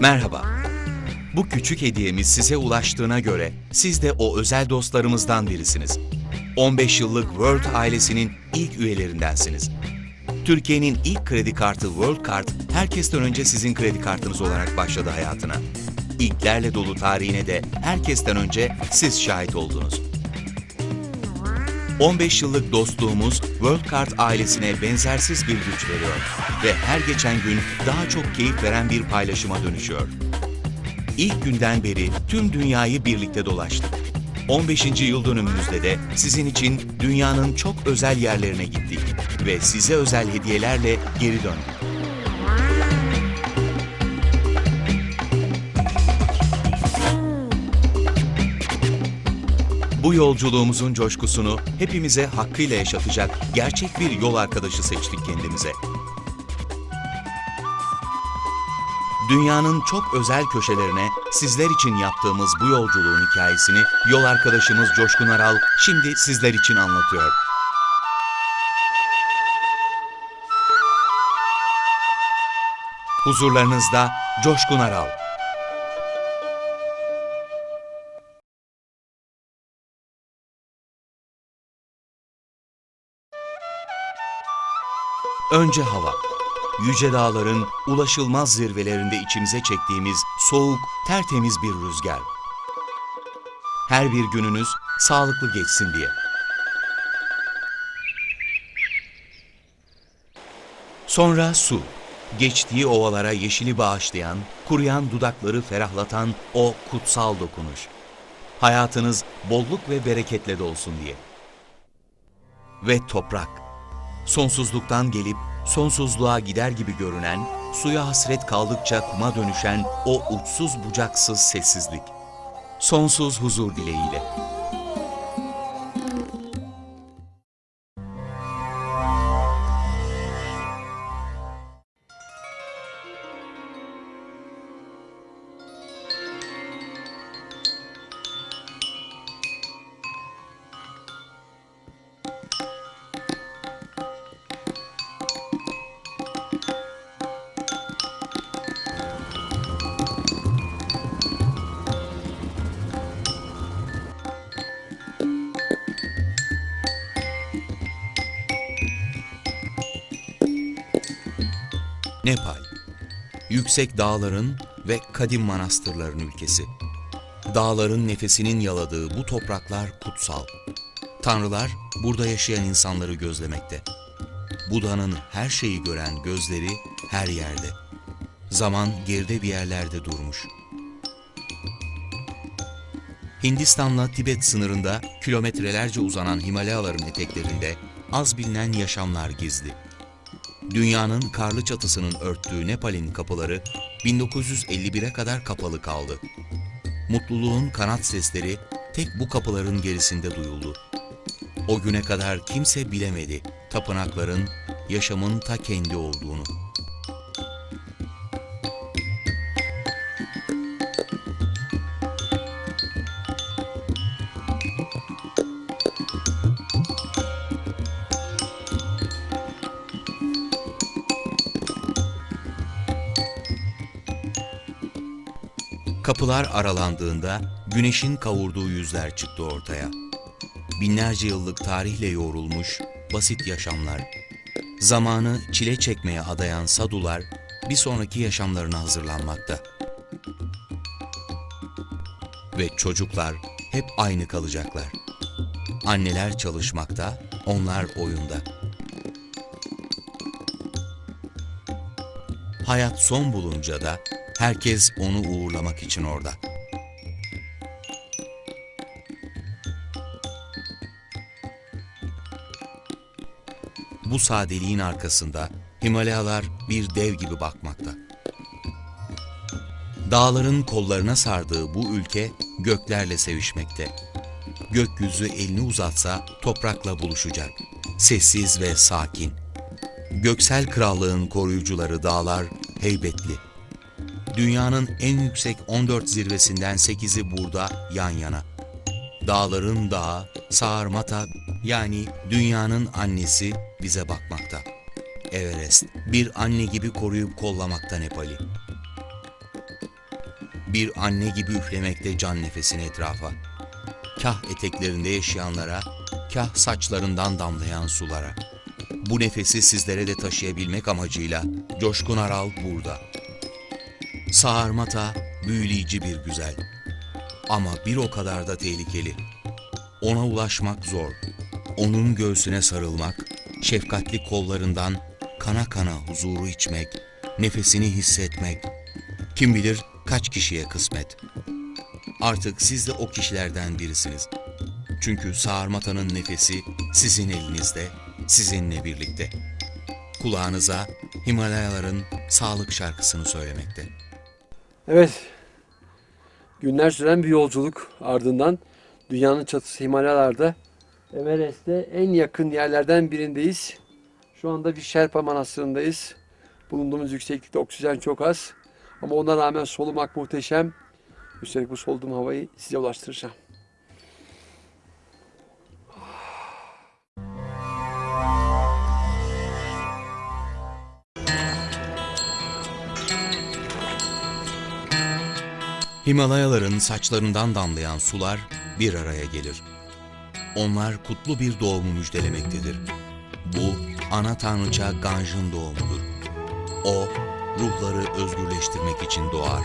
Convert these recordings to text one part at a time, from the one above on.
Merhaba. Bu küçük hediyemiz size ulaştığına göre siz de o özel dostlarımızdan birisiniz. 15 yıllık World ailesinin ilk üyelerindensiniz. Türkiye'nin ilk kredi kartı World Card herkesten önce sizin kredi kartınız olarak başladı hayatına. İlklerle dolu tarihine de herkesten önce siz şahit oldunuz. 15 yıllık dostluğumuz World Card ailesine benzersiz bir güç veriyor ve her geçen gün daha çok keyif veren bir paylaşıma dönüşüyor. İlk günden beri tüm dünyayı birlikte dolaştık. 15. yıl dönümümüzde de sizin için dünyanın çok özel yerlerine gittik ve size özel hediyelerle geri döndük. Bu yolculuğumuzun coşkusunu hepimize hakkıyla yaşatacak gerçek bir yol arkadaşı seçtik kendimize. Dünyanın çok özel köşelerine sizler için yaptığımız bu yolculuğun hikayesini yol arkadaşımız Coşkun Aral şimdi sizler için anlatıyor. Huzurlarınızda Coşkun Aral. Önce hava. Yüce dağların ulaşılmaz zirvelerinde içimize çektiğimiz soğuk, tertemiz bir rüzgar. Her bir gününüz sağlıklı geçsin diye. Sonra su. Geçtiği ovalara yeşili bağışlayan, kuruyan dudakları ferahlatan o kutsal dokunuş. Hayatınız bolluk ve bereketle dolsun diye. Ve toprak sonsuzluktan gelip sonsuzluğa gider gibi görünen, suya hasret kaldıkça kuma dönüşen o uçsuz bucaksız sessizlik. Sonsuz huzur dileğiyle. Nepal. Yüksek dağların ve kadim manastırların ülkesi. Dağların nefesinin yaladığı bu topraklar kutsal. Tanrılar burada yaşayan insanları gözlemekte. Buda'nın her şeyi gören gözleri her yerde. Zaman geride bir yerlerde durmuş. Hindistan'la Tibet sınırında kilometrelerce uzanan Himalayaların eteklerinde az bilinen yaşamlar gizli. Dünyanın karlı çatısının örttüğü Nepal'in kapıları 1951'e kadar kapalı kaldı. Mutluluğun kanat sesleri tek bu kapıların gerisinde duyuldu. O güne kadar kimse bilemedi tapınakların yaşamın ta kendi olduğunu. Kapılar aralandığında güneşin kavurduğu yüzler çıktı ortaya. Binlerce yıllık tarihle yoğrulmuş basit yaşamlar. Zamanı çile çekmeye adayan sadular bir sonraki yaşamlarına hazırlanmakta. Ve çocuklar hep aynı kalacaklar. Anneler çalışmakta, onlar oyunda. Hayat son bulunca da herkes onu uğurlamak için orada. Bu sadeliğin arkasında Himalayalar bir dev gibi bakmakta. Dağların kollarına sardığı bu ülke göklerle sevişmekte. Gökyüzü elini uzatsa toprakla buluşacak. Sessiz ve sakin. Göksel krallığın koruyucuları dağlar heybetli. Dünyanın en yüksek 14 zirvesinden 8'i burada yan yana. Dağların dağı, Saarmata yani dünyanın annesi bize bakmakta. Everest bir anne gibi koruyup kollamakta Nepal'i. Bir anne gibi üflemekte can nefesini etrafa. Kah eteklerinde yaşayanlara, kah saçlarından damlayan sulara. Bu nefesi sizlere de taşıyabilmek amacıyla Coşkun Aral burada. Saarmata büyüleyici bir güzel. Ama bir o kadar da tehlikeli. Ona ulaşmak zor. Onun göğsüne sarılmak, şefkatli kollarından kana kana huzuru içmek, nefesini hissetmek. Kim bilir kaç kişiye kısmet. Artık siz de o kişilerden birisiniz. Çünkü Sarmata'nın nefesi sizin elinizde, sizinle birlikte. Kulağınıza Himalayaların sağlık şarkısını söylemekte. Evet. Günler süren bir yolculuk ardından dünyanın çatısı Himalayalarda Everest'te en yakın yerlerden birindeyiz. Şu anda bir Şerpa Manastırı'ndayız. Bulunduğumuz yükseklikte oksijen çok az. Ama ona rağmen solumak muhteşem. Üstelik bu soluduğum havayı size ulaştıracağım. Himalayaların saçlarından damlayan sular bir araya gelir. Onlar kutlu bir doğumu müjdelemektedir. Bu ana tanrıça Ganj'ın doğumudur. O, ruhları özgürleştirmek için doğar.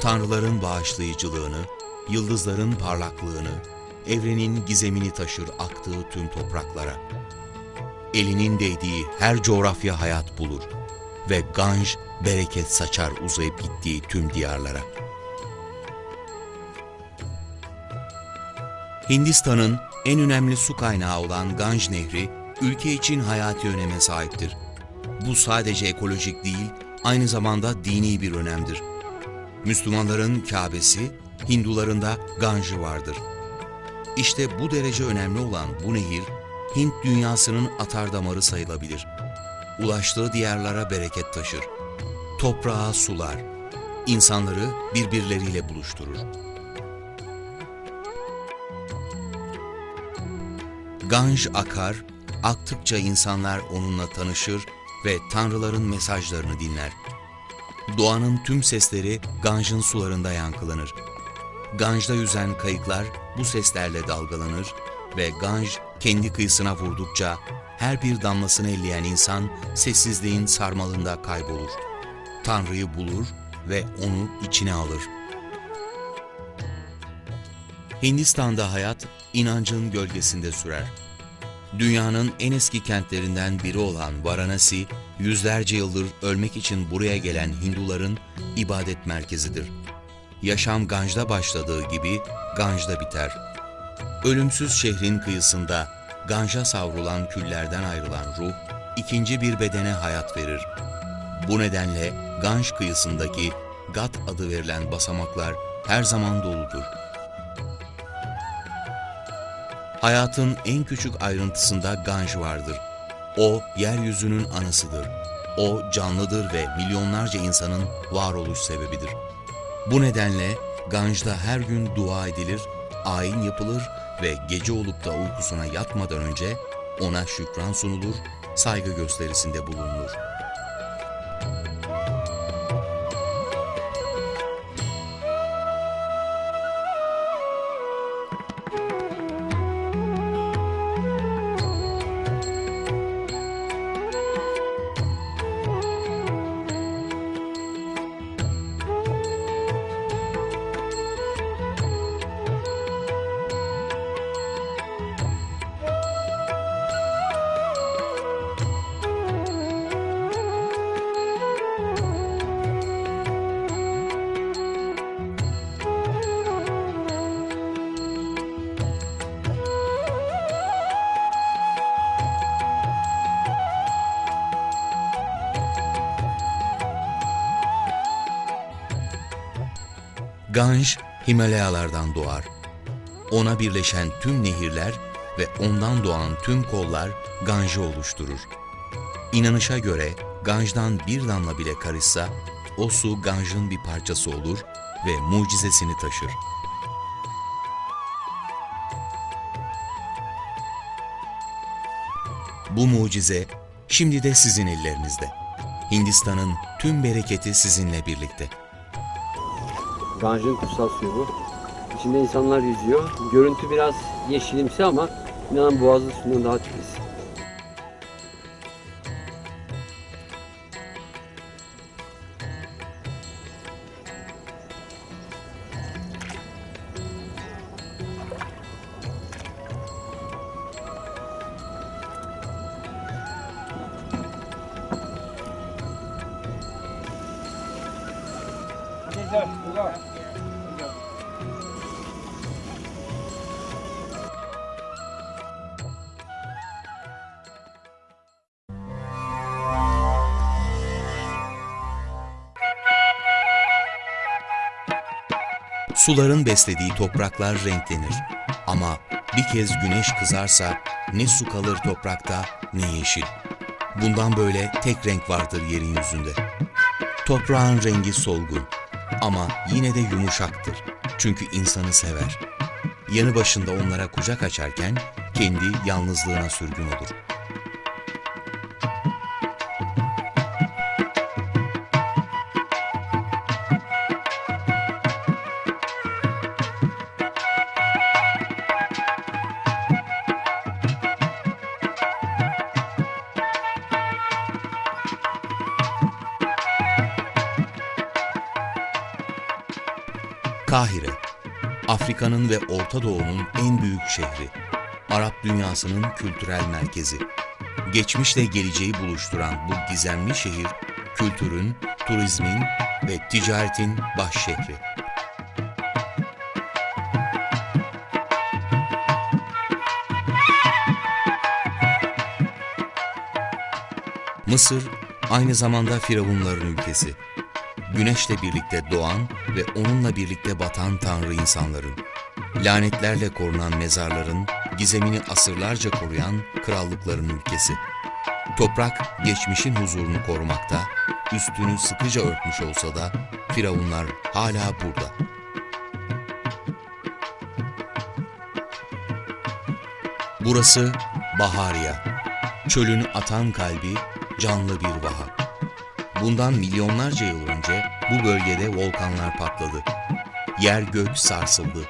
Tanrıların bağışlayıcılığını, yıldızların parlaklığını, evrenin gizemini taşır aktığı tüm topraklara. Elinin değdiği her coğrafya hayat bulur ve Ganj bereket saçar uzayıp gittiği tüm diyarlara. Hindistan'ın en önemli su kaynağı olan Ganj Nehri, ülke için hayati öneme sahiptir. Bu sadece ekolojik değil, aynı zamanda dini bir önemdir. Müslümanların Kabe'si, Hinduların da Ganj'ı vardır. İşte bu derece önemli olan bu nehir, Hint dünyasının atardamarı sayılabilir. Ulaştığı diyarlara bereket taşır. Toprağa sular, insanları birbirleriyle buluşturur. Ganj akar, aktıkça insanlar onunla tanışır ve tanrıların mesajlarını dinler. Doğanın tüm sesleri Ganj'ın sularında yankılanır. Ganj'da yüzen kayıklar bu seslerle dalgalanır ve Ganj kendi kıyısına vurdukça her bir damlasını elleyen insan sessizliğin sarmalında kaybolur. Tanrı'yı bulur ve onu içine alır. Hindistan'da hayat inancın gölgesinde sürer. Dünyanın en eski kentlerinden biri olan Varanasi, yüzlerce yıldır ölmek için buraya gelen Hinduların ibadet merkezidir. Yaşam Ganj'da başladığı gibi Ganj'da biter. Ölümsüz şehrin kıyısında Ganj'a savrulan küllerden ayrılan ruh, ikinci bir bedene hayat verir. Bu nedenle Ganj kıyısındaki Gat adı verilen basamaklar her zaman doludur. Hayatın en küçük ayrıntısında Ganj vardır. O, yeryüzünün anasıdır. O, canlıdır ve milyonlarca insanın varoluş sebebidir. Bu nedenle Ganj'da her gün dua edilir, ayin yapılır ve gece olup da uykusuna yatmadan önce ona şükran sunulur, saygı gösterisinde bulunulur. Ganj Himalayalardan doğar. Ona birleşen tüm nehirler ve ondan doğan tüm kollar Ganj'ı oluşturur. İnanışa göre Ganj'dan bir damla bile karışsa o su Ganj'ın bir parçası olur ve mucizesini taşır. Bu mucize şimdi de sizin ellerinizde. Hindistan'ın tüm bereketi sizinle birlikte. Ganj'ın kutsal suyu bu. İçinde insanlar yüzüyor. Görüntü biraz yeşilimsi ama inanın boğazlı suyundan daha temiz. Suların beslediği topraklar renklenir. Ama bir kez güneş kızarsa ne su kalır toprakta ne yeşil. Bundan böyle tek renk vardır yerin yüzünde. Toprağın rengi solgun ama yine de yumuşaktır. Çünkü insanı sever. Yanı başında onlara kucak açarken kendi yalnızlığına sürgün olur. Kahire, Afrika'nın ve Orta Doğu'nun en büyük şehri. Arap dünyasının kültürel merkezi. Geçmişle geleceği buluşturan bu gizemli şehir, kültürün, turizmin ve ticaretin baş şehri. Mısır aynı zamanda firavunların ülkesi. Güneşle birlikte doğan ve onunla birlikte batan tanrı insanların, lanetlerle korunan mezarların, gizemini asırlarca koruyan krallıkların ülkesi. Toprak geçmişin huzurunu korumakta, üstünü sıkıca örtmüş olsa da firavunlar hala burada. Burası Bahariya, çölün atan kalbi, canlı bir vaha. Bundan milyonlarca yıl önce bu bölgede volkanlar patladı. Yer gök sarsıldı.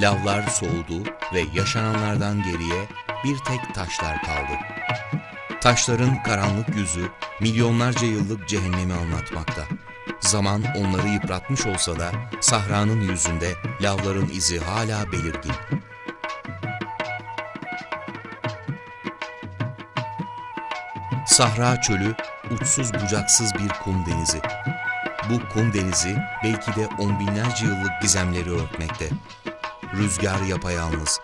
Lavlar soğudu ve yaşananlardan geriye bir tek taşlar kaldı. Taşların karanlık yüzü milyonlarca yıllık cehennemi anlatmakta. Zaman onları yıpratmış olsa da sahranın yüzünde lavların izi hala belirgin. Sahra çölü uçsuz bucaksız bir kum denizi. Bu kum denizi belki de on binlerce yıllık gizemleri örtmekte. Rüzgar yapayalnız.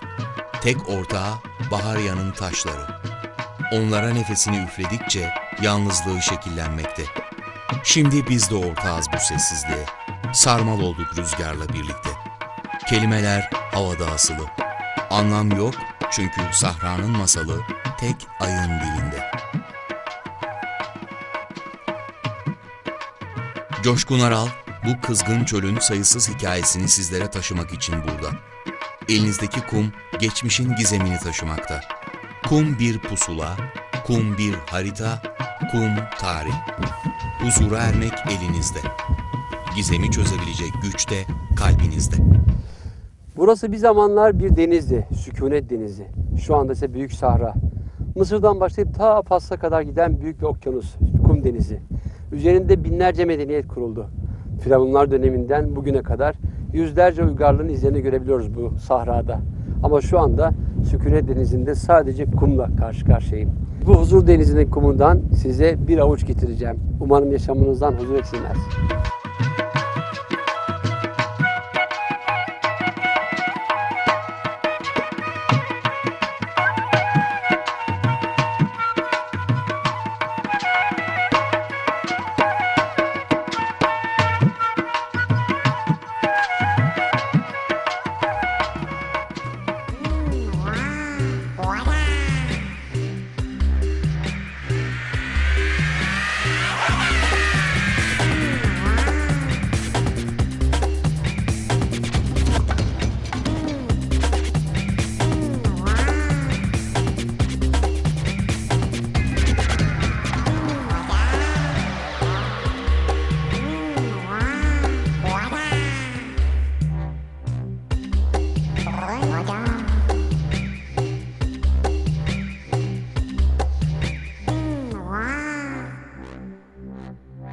Tek ortağı Baharya'nın taşları. Onlara nefesini üfledikçe yalnızlığı şekillenmekte. Şimdi biz de ortağız bu sessizliğe. Sarmal olduk rüzgarla birlikte. Kelimeler havada asılı. Anlam yok çünkü sahranın masalı tek ayın dilinde. Coşkun Aral, bu kızgın çölün sayısız hikayesini sizlere taşımak için burada. Elinizdeki kum, geçmişin gizemini taşımakta. Kum bir pusula, kum bir harita, kum tarih. Huzura ermek elinizde. Gizemi çözebilecek güç de kalbinizde. Burası bir zamanlar bir denizdi, sükunet denizi. Şu anda ise büyük sahra. Mısır'dan başlayıp ta Fas'a kadar giden büyük bir okyanus, kum denizi. Üzerinde binlerce medeniyet kuruldu. Firavunlar döneminden bugüne kadar yüzlerce uygarlığın izlerini görebiliyoruz bu sahrada. Ama şu anda sükunet denizinde sadece kumla karşı karşıyayım. Bu huzur denizinin kumundan size bir avuç getireceğim. Umarım yaşamınızdan huzur eksilmez.